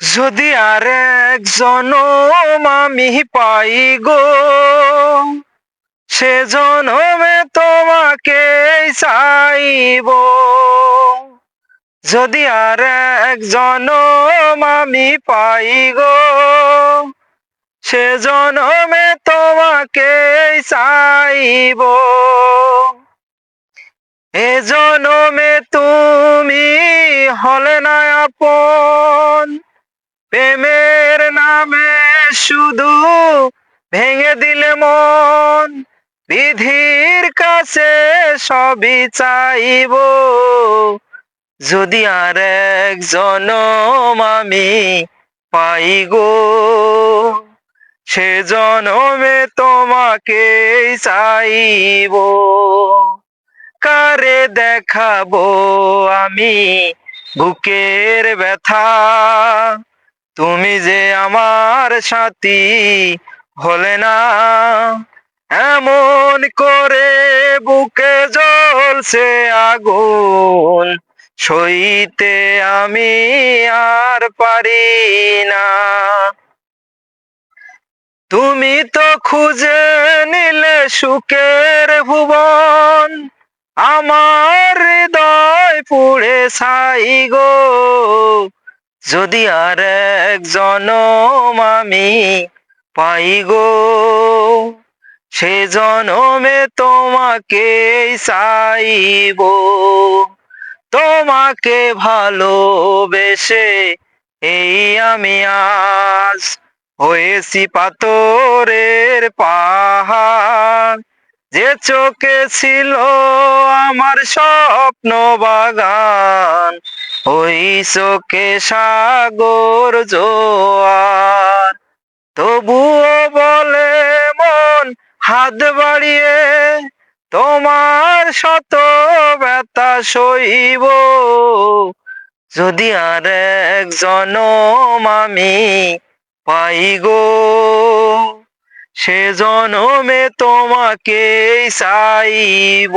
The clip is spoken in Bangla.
যদি আর এক জনম আমি পাই গো, সে জনমে তোমাকে চাইব। যদি আর এক জনম আমি পাই গো, সে জনমে তোমাকে চাইব। এ জনমে তুমি হলে না প্রেমের নামে শুধু ভেঙে দিলে মন, বিধির কাছে সবই চাইব। যদি আর এক আমি পাই গো, সে জনমে তোমাকে চাইব। কারে দেখাবো আমি বুকের ব্যথা? তুমি যে আমার সাথী হলে না, এমন করে বুকে জ্বলছে আগুন, সইতে আমি আর পারি না। তুমি তো খুঁজে নিলে সুখের ভুবন, আমার হৃদয় পুড়ে ছাই গো। যদি আর এক জনম আমি পাই গো, সে জনমে তোমাকে চাইব। তোমাকে ভালোবেসে এই আমি আজ হয়েছি পাথরের পাহাড়। যে চোখে ছিল আমার স্বপ্ন বাগান ওই চোখে সাগর জোয়ার। তবুও বলে মন হাত বাড়িয়ে, তোমার শত ব্যথা সইব। যদি আর এক জনম আমি পাই গো, সে জনমে তোমাকে চাইব।